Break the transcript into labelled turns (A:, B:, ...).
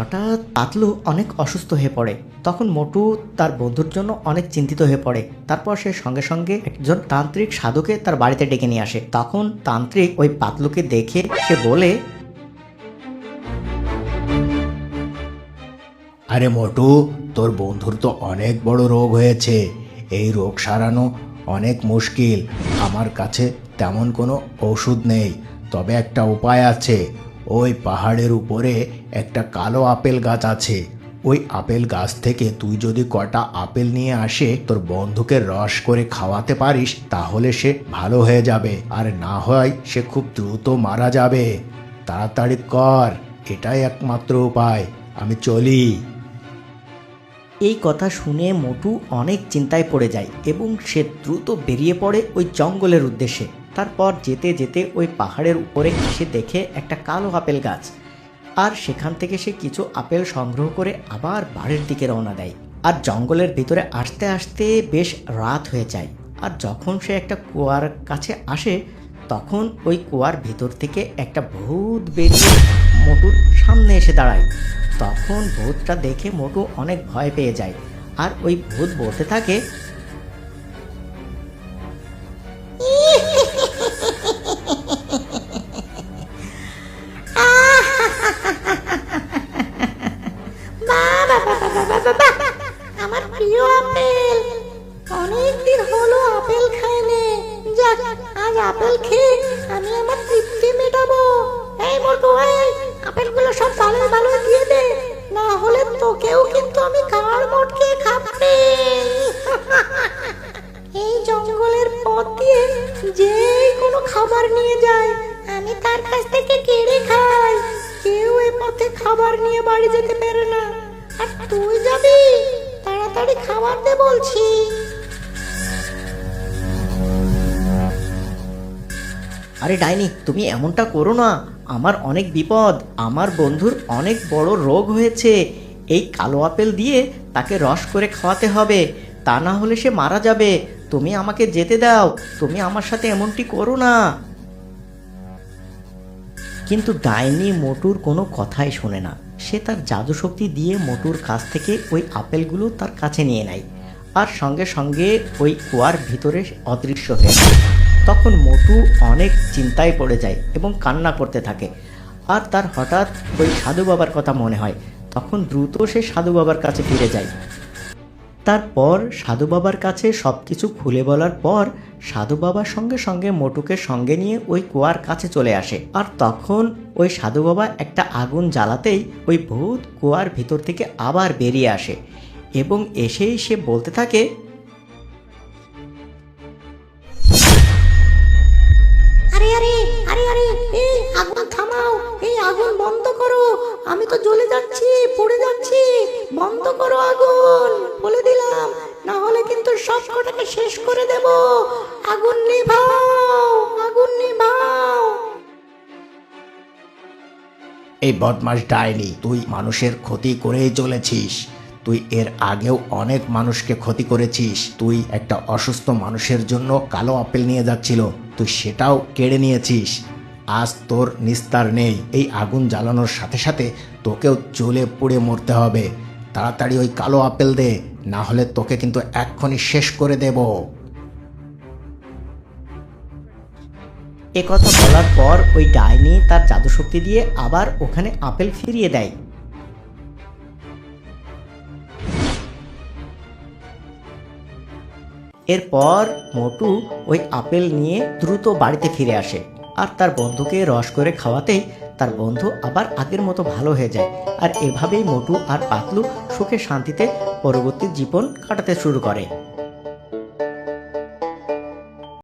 A: হঠাৎ পাতলু অনেক অসুস্থ হয়ে পড়ে। তখন মোটু তার বন্ধুর জন্য অনেক চিন্তিত হয়ে পড়ে। তারপর সে সঙ্গে সঙ্গে একজন তান্ত্রিক সাধুকে তার বাড়িতে ডেকে নিয়ে আসে। তখন তান্ত্রিক ওই পাতলুকে দেখে সে বলে,
B: আরে মোটু, তোর বন্ধুর তো অনেক বড় রোগ হয়েছে। এই রোগ সারানো অনেক মুশকিল। আমার কাছে তেমন কোনো ওষুধ নেই। তবে একটা উপায় আছে। ওই পাহাড়ের উপরে একটা কালো আপেল গাছ আছে। ওই আপেল গাছ থেকে তুই যদি কটা আপেল নিয়ে আসে, তোর বন্ধুকে রস করে খাওয়াতে পারিস, তাহলে সে ভালো হয়ে যাবে। আর না হয় সে খুব দ্রুত মারা যাবে। তাড়াতাড়ি কর, এটাই একমাত্র উপায়। আমি চলি।
A: এই কথা শুনে মোটু অনেক চিন্তায় পড়ে যায় এবং সে দ্রুত বেরিয়ে পড়ে ওই জঙ্গলের উদ্দেশ্যে। তারপর যেতে যেতে ওই পাহাড়ের উপরে এসে দেখে একটা কালো আপেল গাছ। আর সেখান থেকে সে কিছু আপেল সংগ্রহ করে আবার বাড়ির দিকে রওনা দেয়। আর জঙ্গলের ভিতরে আসতে আসতে বেশ রাত হয়ে যায়। আর যখন সে একটা কুয়ার কাছে আসে, তখন ওই কুয়ার ভিতর থেকে একটা ভূত বেরিয়ে মোটুর সামনে এসে দাঁড়ায়। তখন ভূতটা দেখে মোটু অনেক ভয় পেয়ে যায়। আর ওই ভূত বলতে থাকে
C: আমার প্রিয় আপেল। অনেক দিন হলো আপেল খাইনি। যাক, আজ আপেল খেয়ে আমি আমার তৃপ্তি মেটাবো। এই মোটু এই আপেলগুলো সব ভালো ভালো দিয়ে দে। না হলে তোকেও কিন্তু আমি কার মোটকে খাবে। এই জঙ্গলের পথ দিয়ে যে কোনো খাবার নিয়ে যায়। আমি তার কাছ থেকে কেড়ে খাই। কেউ এ পথে খাবার নিয়ে বাড়ি যেতে পারে না। যাবি তাড়াতাড়ি খাবার দে বলছি।
A: আরে ডাইনি, তুমি এমনটা করো না। আমার অনেক বিপদ, আমার বন্ধুর অনেক বড় রোগ হয়েছে। এই কালো আপেল দিয়ে তাকে রস করে খাওয়াতে হবে, তা না হলে সে মারা যাবে। তুমি আমাকে যেতে দাও, তুমি আমার সাথে এমনটি করো না। কিন্তু ডাইনি মোটুর কোনো কথাই শোনে না। সে তার জাদুশক্তি দিয়ে মোটুর কাছ থেকে ওই আপেলগুলো তার কাছে নিয়ে নেয়। আর সঙ্গে সঙ্গে ওই কুয়ার ভিতরে অদৃশ্য হয়ে যায়। তখন মোটু অনেক চিন্তায় পড়ে যায় এবং কান্না করতে থাকে। আর তার হঠাৎ ওই সাধু বাবার কথা মনে হয়। তখন দ্রুত সে সাধু বাবার কাছে ফিরে যায়। তারপর সাধু বাবার কাছে সব কিছু খুলে বলার পর সাধু বাবার সঙ্গে সঙ্গে মোটুকে সঙ্গে নিয়ে ওই কুয়ার কাছে চলে আসে। আর তখন ওই সাধু বাবা একটা আগুন জ্বালাতেই ওই ভূত কুয়ার ভিতর থেকে আবার বেরিয়ে আসে এবং এসেই সে বলতে থাকে
C: আগুন বন্ধ করো। আমি তো জ্বলে যাচ্ছি, পড়ে যাচ্ছি। বন্ধ করো আগুন বলে দিলাম না হলে কিন্তু সব কটাকে শেষ করে দেব। আগুন নিভাও আগুন নিভাও।
B: এই বদমাস ডাইনি, তুই মানুষের ক্ষতি করেই চলেছিস। তুই এর আগেও অনেক মানুষকে ক্ষতি করেছিস। তুই একটা অসুস্থ মানুষের জন্য কালো আপেল নিয়ে যাচ্ছিল। তুই সেটাও কেড়ে নিয়েছিস। আজ তোর নিস্তার নেই। এই আগুন জ্বালানোর সাথে সাথে তোকেও জ্বলে পুড়ে মরতে হবে। তাড়াতাড়ি ওই কালো আপেল দে না হলে তোকে কিন্তু এক্ষুনি শেষ করে দেবো।
A: এ কথা বলার পর ওই ডাইনি তার জাদু শক্তি দিয়ে আবার ওখানে আপেল ফিরিয়ে দেয়। এরপর মোটু ওই আপেল নিয়ে দ্রুত বাড়িতে ফিরে আসে, আর তার বন্ধুকে রস করে খাওয়াতেই তার বন্ধু আবার আগের মতো ভালো হয়ে যায়। আর এভাবেই মোটু আর পাতলু সুখে শান্তিতে পরবর্তী জীবন কাটাতে শুরু করে।